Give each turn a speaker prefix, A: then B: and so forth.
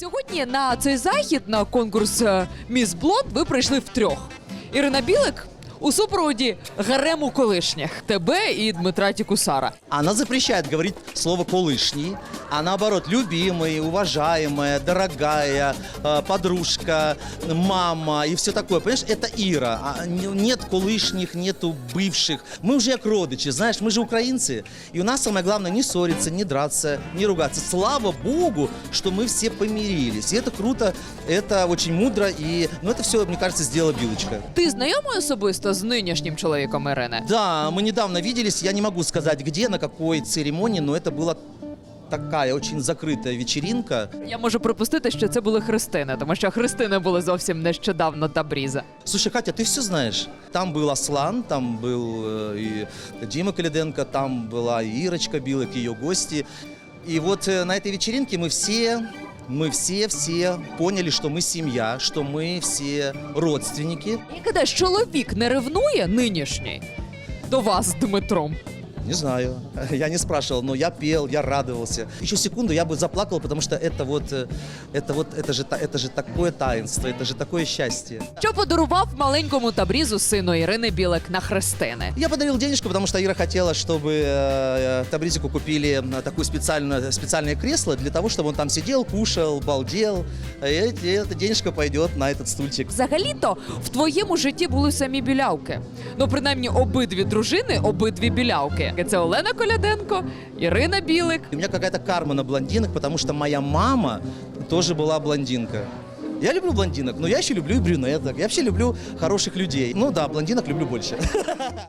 A: Сьогодні на цей захід на конкурс е, Міс Блонд ви прийшли втрьох. Ірина Білик у супроводі гарему колишніх тебе і Дмитра Тікусара.
B: Она запрещает говорить слово «колышний», а наоборот, любимый, уважаемая, дорогая, э, подружка, мама и все такое. Понимаешь, это Ира. А н- Нет колышних, нету бывших. Мы уже как родичи, знаешь, мы же украинцы. И у нас самое главное не ссориться, не драться, не ругаться. Слава Богу, что мы все помирились. И это круто, это очень мудро. И, ну, это все, мне кажется, сделала Билочка.
A: Ти знайомий особисто з нинішнім чоловіком Ірини?
B: Да, мы недавно виделись, я не могу сказать где, на какой церемонии, но это была такая очень закрытая вечеринка.
A: Я можу припустити, що це були Христини, тому що Христини були зовсім нещодавно та Бріза.
B: Слушай, Катя, ты все знаешь. Там был Аслан, там был э, и Дима Калиденко, там была и Ирочка Билык, ее гости. И вот э, на этой вечеринке мы все, мы все-все поняли, что мы семья, что мы все родственники.
A: І коли чоловік не ревнує нинішній до вас з Дмитром.
B: Не знаю, я не спрашивал, но я пел, я радовался. Еще секунду я бы заплакал, потому что это вот, э, это вот, это же, та- это же такое таинство, это же такое счастье.
A: Що подарував маленькому Табрізу сину Ірини Білик на Христини?
B: Я подарил денежку, потому что Ира хотела, чтобы э, Табризику купили э, такое специальное, специальное кресло для того, чтобы он там сидел, кушал, балдел. И эти- эта денежка пойдет на этот стульчик.
A: Взагалі-то в твоєму житті були самі білявки. Ну, принаймні, обидві дружини, обидві білявки. Це Олена Коляденко, Ірина Білик.
B: У меня какая-то карма на блондинок, потому что моя мама тоже была блондинка. Я люблю блондинок, но я еще люблю и брюнеток. Я вообще люблю хороших людей. Ну да, блондинок люблю больше.